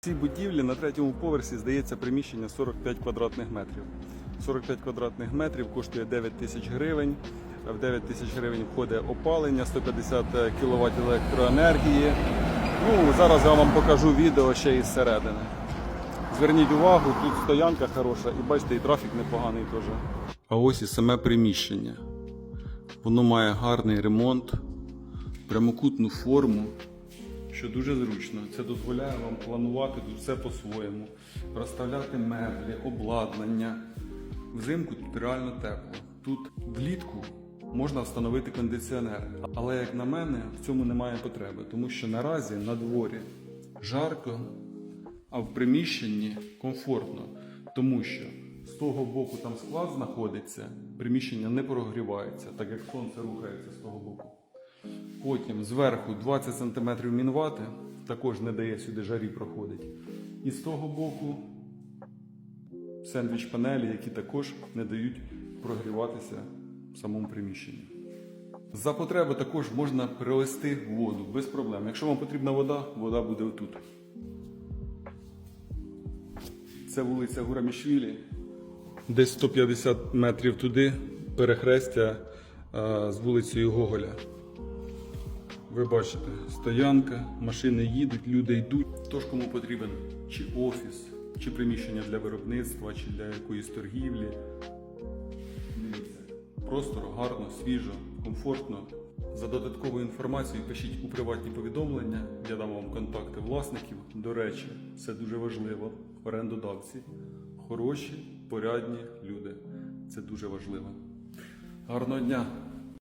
Цій будівлі на третьому поверсі здається приміщення 45 квадратних метрів. 45 квадратних метрів коштує 9 тисяч гривень. В 9 тисяч гривень входить опалення, 150 кВт електроенергії. Ну, зараз я вам покажу відео ще із середини. Зверніть увагу, тут стоянка хороша і бачите, і трафік непоганий теж. А ось і саме приміщення. Воно має гарний ремонт, прямокутну форму, що дуже зручно. Це дозволяє вам планувати тут все по-своєму, розставляти меблі, обладнання. Взимку тут реально тепло. Тут влітку можна встановити кондиціонер. Але, як на мене, в цьому немає потреби, тому що наразі на дворі жарко, а в приміщенні комфортно, тому що з того боку там склад знаходиться, приміщення не прогрівається, так як сонце рухається з того боку. Потім зверху 20 см мінвати, також не дає сюди жарі проходить. І з того боку сендвіч панелі, які також не дають прогріватися в самому приміщенні. За потреби також можна привезти воду без проблем. Якщо вам потрібна вода, вода буде отут. Це вулиця Гурамішвілі. Десь 150 метрів туди перехрестя е, з вулицею Гоголя. Ви бачите, стоянка, машини їдуть, люди йдуть. Тож кому потрібен чи офіс, чи приміщення для виробництва, чи для якоїсь торгівлі. Дивіться, простор, гарно, свіжо, комфортно. За додатковою інформацією пишіть у приватні повідомлення. Я дам вам контакти власників. До речі, це дуже важливо. Орендодавці. Хороші, порядні люди. Це дуже важливо. Гарного дня!